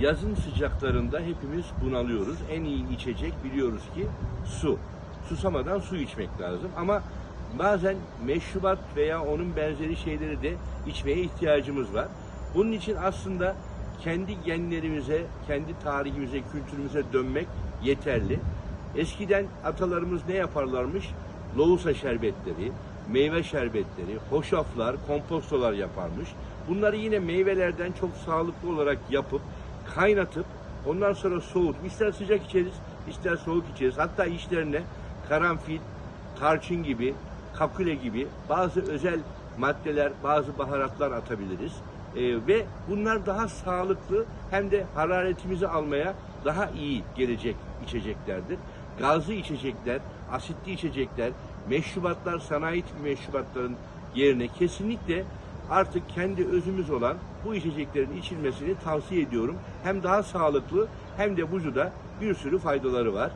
yazın sıcaklarında hepimiz bunalıyoruz. En iyi içecek biliyoruz ki su. Susamadan su içmek lazım ama bazen meşrubat veya onun benzeri şeyleri de içmeye ihtiyacımız var. Bunun için aslında kendi genlerimize, kendi tarihimize, kültürümüze dönmek yeterli. Eskiden atalarımız ne yaparlarmış? Lohusa şerbetleri, meyve şerbetleri, hoşaflar, kompostolar yaparmış. Bunları yine meyvelerden çok sağlıklı olarak yapıp kaynatıp ondan sonra soğutup ister sıcak içeriz, ister soğuk içeriz. Hatta içlerine karanfil, tarçın gibi, kakule gibi bazı özel maddeler, bazı baharatlar atabiliriz. Ee, ve bunlar daha sağlıklı hem de hararetimizi almaya daha iyi gelecek içeceklerdir. Gazlı içecekler, asitli içecekler, meşrubatlar, sanayi tipi meşrubatların yerine kesinlikle artık kendi özümüz olan bu içeceklerin içilmesini tavsiye ediyorum. Hem daha sağlıklı hem de vücuda bir sürü faydaları var.